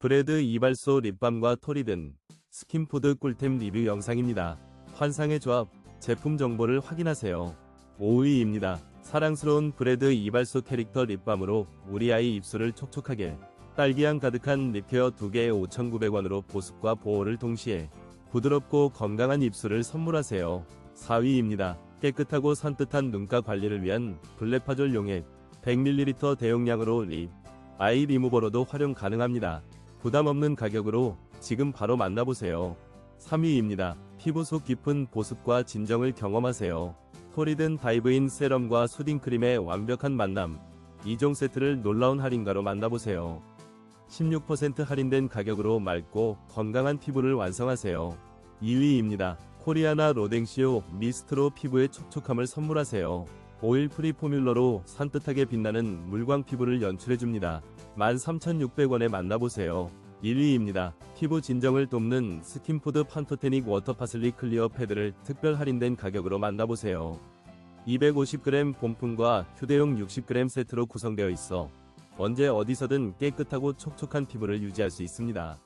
브레드 이발소 립밤과 토리 든 스킨푸드 꿀템 리뷰 영상입니다. 환상의 조합, 제품 정보를 확인하세요. 5위입니다. 사랑스러운 브레드 이발소 캐릭터 립밤으로 우리 아이 입술을 촉촉하게 딸기향 가득한 립케어 2개에 5,900원으로 보습과 보호를 동시에 부드럽고 건강한 입술을 선물하세요. 4위입니다. 깨끗하고 산뜻한 눈가 관리를 위한 블랙파졸 용액 100ml 대용량으로 립 아이 리무버로도 활용 가능합니다. 부담 없는 가격으로 지금 바로 만나보세요. 3위입니다. 피부 속 깊은 보습과 진정을 경험하세요. 토리든 다이브인 세럼과 수딩크림의 완벽한 만남 2종 세트를 놀라운 할인가로 만나보세요. 16% 할인된 가격으로 맑고 건강한 피부를 완성하세요. 2위입니다. 코리아나 로댕시오 미스트로 피부의 촉촉함을 선물하세요. 오일 프리 포뮬러로 산뜻하게 빛나는 물광 피부를 연출해줍니다. 13,600원에 만나보세요. 1위입니다. 피부 진정을 돕는 스킨푸드 판토테닉 워터 파슬리 클리어 패드를 특별 할인된 가격으로 만나보세요. 250g 본품과 휴대용 60g 세트로 구성되어 있어 언제 어디서든 깨끗하고 촉촉한 피부를 유지할 수 있습니다.